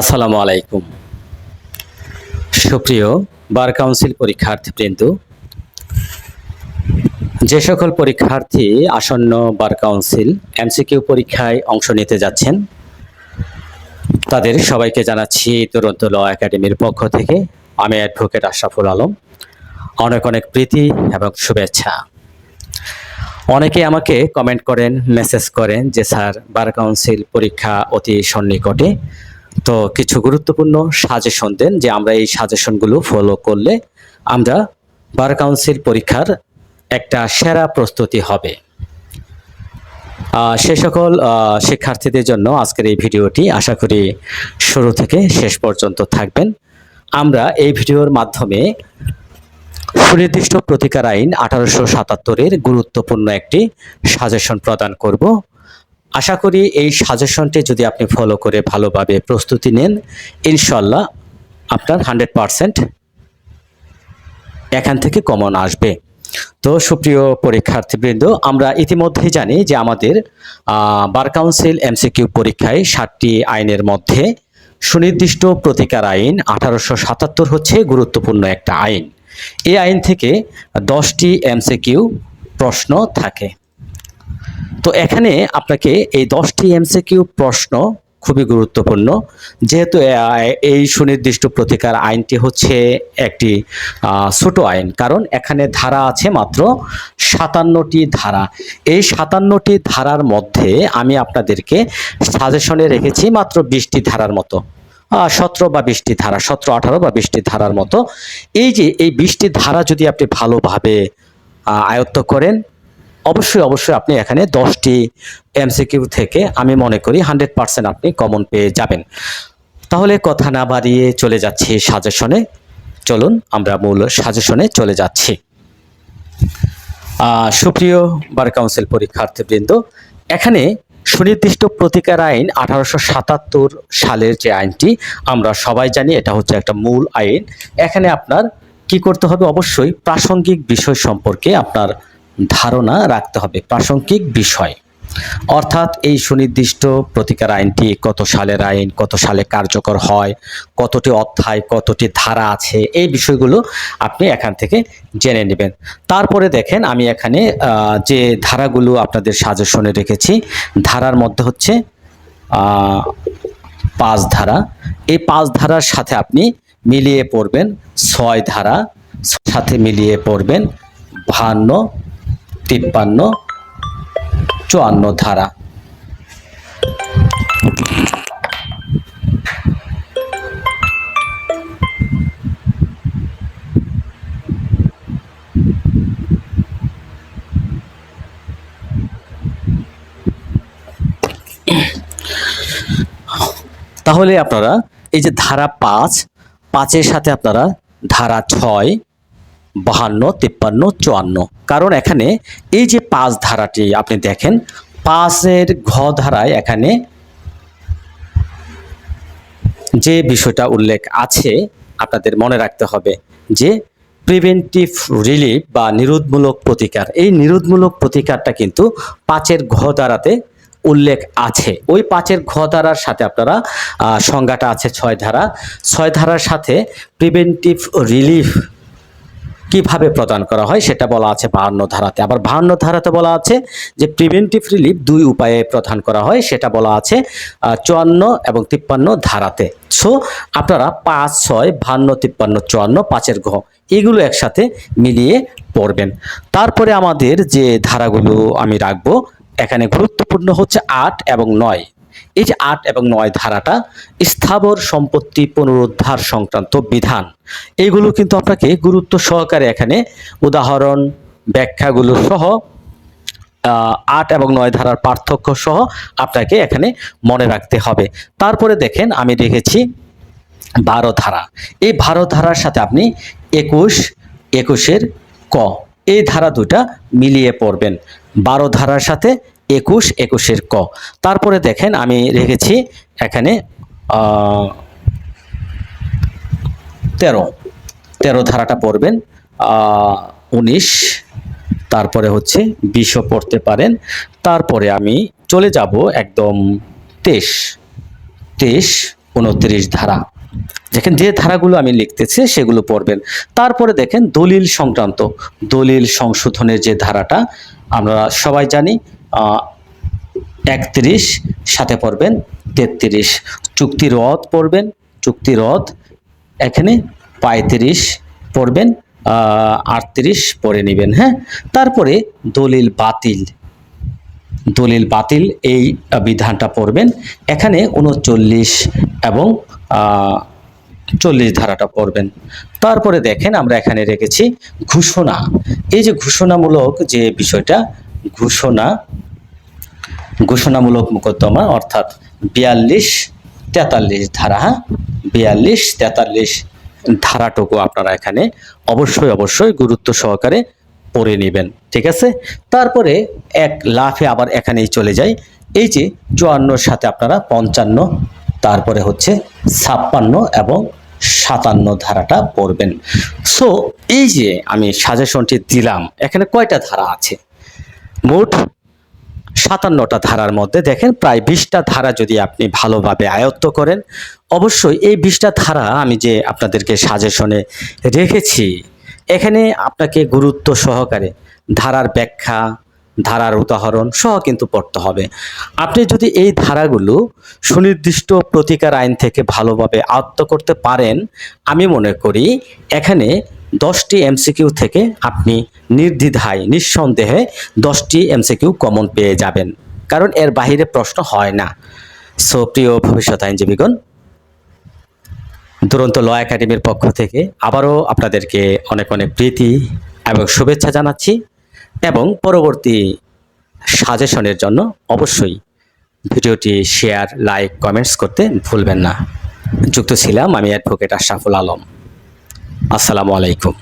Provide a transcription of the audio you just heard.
আসসালামু আলাইকুম। সুপ্রিয় বার কাউন্সিল পরীক্ষার্থীবৃন্দ, যে সকল পরীক্ষার্থী আসন্ন বার কাউন্সিল এমসিকিউ পরীক্ষায় অংশ নিতে যাচ্ছেন, তাদের সবাইকে জানাচ্ছি দুরন্ত ল একাডেমির পক্ষ থেকে। আমি অ্যাডভোকেট আশরাফুল আলম। অনেক অনেক প্রীতি এবং শুভেচ্ছা। অনেকে আমাকে কমেন্ট করেন, মেসেজ করেন যে, স্যার, বার কাউন্সিল পরীক্ষা অতি সন্নিকটে। তো কিছু গুরুত্বপূর্ণ সাজেশন দেন যে আমরা এই সাজেশনগুলো ফলো করলে আমরা বার কাউন্সিল পরীক্ষার একটা সেরা প্রস্তুতি হবে। সে সকল শিক্ষার্থীদের জন্য আজকের এই ভিডিওটি আশা করি শুরু থেকে শেষ পর্যন্ত থাকবেন। আমরা এই ভিডিওর মাধ্যমে সুনির্দিষ্ট প্রতিকার আইন আঠারোশো সাতাত্তরের গুরুত্বপূর্ণ একটি সাজেশন প্রদান করব। আশা করি এই সাজেশনটি যদি আপনি ফলো করে ভালোভাবে প্রস্তুতি নেন ইনশাল্লাহ আপনার হান্ড্রেড পারসেন্ট এখান থেকে কমন আসবে। তো সুপ্রিয় পরীক্ষার্থীবৃন্দ, আমরা ইতিমধ্যেই জানি যে আমাদের বার কাউন্সিল এমসিকিউ পরীক্ষায় ষাটটি আইনের মধ্যে সুনির্দিষ্ট প্রতিকার আইন আঠারোশো সাতাত্তর হচ্ছে গুরুত্বপূর্ণ একটা আইন। এই আইন থেকে দশটি এমসিকিউ প্রশ্ন থাকে। তো এখানে আপনাকে এই দশটি এমসিকিউ প্রশ্ন খুবই গুরুত্বপূর্ণ। যেহেতু এই সুনির্দিষ্ট প্রতিকার আইনটি হচ্ছে একটি ছোট আইন, কারণ এখানে ধারা আছে মাত্র সাতান্নটি ধারা। এই সাতান্নটি ধারার মধ্যে আমি আপনাদেরকে সাজেশনে রেখেছি মাত্র বিশটি ধারার মতো। সতেরো বা বিশটি ধারা, সতেরো, আঠারো বা বিশটি ধারার মতো। এই যে, এই বিশটি ধারা যদি আপনি ভালোভাবে আয়ত্ত করেন অবশ্যই অবশ্যই আপনি এখানে দশটি এমসিকিউ থেকে আমি মনে করি হান্ড্রেড পার্সেন্ট আপনি কমন পেয়ে যাবেন। তাহলে কথা না বাড়িয়ে চলে যাচ্ছি সাজেশনে চলুন, আমরা মূল সাজেশনে চলে যাচ্ছি। সুপ্রিয় বার কাউন্সিল পরীক্ষার্থীবৃন্দ, এখানে সুনির্দিষ্ট প্রতিকার আইন আঠারোশো সাতাত্তর সালের যে আইনটি, আমরা সবাই জানি এটা হচ্ছে একটা মূল আইন। এখানে আপনার কি করতে হবে? অবশ্যই প্রাসঙ্গিক বিষয় সম্পর্কে আপনার ধারণা রাখতে হবে, প্রাসঙ্গিক বিষয়। অর্থাৎ এই সুনির্দিষ্ট প্রতিকার আইনটি কত সালের আইন, কত সালে কার্যকর হয়, কতটি অধ্যায়, কতটি ধারা আছে, এই বিষয়গুলো আপনি এখান থেকে জেনে নেবেন। তারপরে দেখেন আমি এখানে যে ধারাগুলো আপনাদের সাজেশনে রেখেছি, ধারার মধ্যে হচ্ছে পাঁচ ধারা। এই পাঁচ ধারার সাথে আপনি মিলিয়ে পড়বেন ছয় ধারা, সাথে মিলিয়ে পড়বেন বাহান্ন তিপ্পান্ন চুয়ান্ন ধারা। তাহলে আপনারা এই যে ধারা পাঁচ পাঁচের সাথে আপনারা ধারা ছয় বাহান্ন, তিপ্পান্ন, চুয়ান্ন। কারণ এখানে এই যে পাঁচ ধারাটি আপনি দেখেন, পাঁচের ঘ ধারায় এখানে যে বিষয়টা উল্লেখ আছে, আপনাদের মনে রাখতে হবে যে প্রিভেন্টিভ রিলিফ বা নিরোধমূলক প্রতিকার, এই নিরোধমূলক প্রতিকারটা কিন্তু পাঁচের ঘ ধারাতে উল্লেখ আছে। ওই পাঁচের ঘ ধারার সাথে আপনারা সংজ্ঞাটা আছে ছয় ধারা। ছয় ধারার সাথে প্রিভেন্টিভ রিলিফ কীভাবে প্রদান করা হয় সেটা বলা আছে বাহান্ন ধারাতে। আবার বাহান্ন ধারাতে বলা আছে যে প্রিভেন্টিভ রিলিফ দুই উপায়ে প্রদান করা হয়, সেটা বলা আছে চুয়ান্ন এবং তিপ্পান্ন ধারাতে। সো আপনারা পাঁচ, ছয়, বাহান্ন, তিপ্পান্ন, চুয়ান্ন, পাঁচের ঘ, এগুলো একসাথে মিলিয়ে পড়বেন। তারপরে আমাদের যে ধারাগুলো আমি রাখব, এখানে গুরুত্বপূর্ণ হচ্ছে আট এবং নয়। এই যে আট এবং নয় ধারাটা স্থাবর সম্পত্তি পুনরুদ্ধার সংক্রান্ত বিধান। এইগুলো কিন্তু আপনাকে গুরুত্ব সহকারে এখানে উদাহরণ, ব্যাখ্যাগুলো সহ আট এবং নয় ধারার পার্থক্য সহ আপনাকে এখানে মনে রাখতে হবে। তারপরে দেখেন আমি রেখেছি বারো ধারা। এই বারো ধারার সাথে আপনি একুশ, একুশের ক, এই ধারা দুটা মিলিয়ে পড়বেন। বারো ধারার সাথে একুশ, একুশের ক। তারপরে দেখেন আমি রেখেছি এখানে তেরো। তেরো ধারাটা পড়বেন উনিশ, তারপরে হচ্ছে বিশও পড়তে পারেন। তারপরে আমি চলে যাব একদম তেইশ তেইশ, উনত্রিশ ধারা। দেখেন যে ধারাগুলো আমি লিখতেছি সেগুলো পড়বেন। তারপরে দেখেন দলিল সংক্রান্ত, দলিল সংশোধনের যে ধারাটা, আমরা সবাই জানি একত্রিশ, সাথে পড়বেন তেত্রিশ। চুক্তি রদ পড়বেন, চুক্তি রদ, এখানে পঁয়ত্রিশ পড়বেন আটত্রিশ পড়ে নেবেন হ্যাঁ? তারপরে দলিল বাতিল। দলিল বাতিল, এই বিধানটা পড়বেন। এখানে উনচল্লিশ এবং চল্লিশ ধারাটা পড়বেন। তারপরে দেখেন আমরা এখানে রেখেছি ঘোষণা। এই যে ঘোষণামূলক যে বিষয়টা ঘোষণা, ঘোষণামূলক মোকদ্দমা, অর্থাৎ বিয়াল্লিশ তেতাল্লিশ ধারা, বিয়াল্লিশ তেতাল্লিশ ধারাটুকু আপনারা এখানে অবশ্যই অবশ্যই গুরুত্ব সহকারে পড়ে নেবেন, ঠিক আছে? তারপরে এক লাফে আবার এখানেই চলে যাই। এই যে চুয়ান্নর সাথে আপনারা পঞ্চান্ন, তারপরে হচ্ছে ছাপ্পান্ন এবং সাতান্ন ধারাটা পড়বেন। সো এই যে আমি সাজেশনটি দিলাম, এখানে কয়টা ধারা আছে? মোট সাতান্নটা ধারার মধ্যে দেখেন, প্রায় বিশটা ধারা যদি আপনি ভালোভাবে আয়ত্ত করেন, অবশ্যই এই বিশটা ধারা আমি যে আপনাদেরকে সাজেশনে রেখেছি, এখানে আপনাকে গুরুত্ব সহকারে ধারার ব্যাখ্যা, ধারার উদাহরণ সহ কিন্তু পড়তে হবে। আপনি যদি এই ধারাগুলো সুনির্দিষ্ট প্রতিকার আইন থেকে ভালোভাবে আয়ত্ত করতে পারেন, আমি মনে করি এখানে দশটি এমসিকিউ থেকে আপনি নির্দ্বিধায়, নিঃসন্দেহে দশটি এমসিকিউ কমন পেয়ে যাবেন, কারণ এর বাইরে প্রশ্ন হয় না। সো, প্রিয় ভবিষ্যৎ আইনজীবীগণ, দুরন্ত ল একাডেমির পক্ষ থেকে আবারও আপনাদেরকে অনেক অনেক প্রীতি এবং শুভেচ্ছা জানাচ্ছি এবং পরবর্তী সাজেশনের জন্য অবশ্যই ভিডিওটি শেয়ার, লাইক, কমেন্টস করতে ভুলবেন না। যুক্ত ছিলাম আমি অ্যাডভোকেট আশরাফুল আলম। আসসালামু আলাইকুম।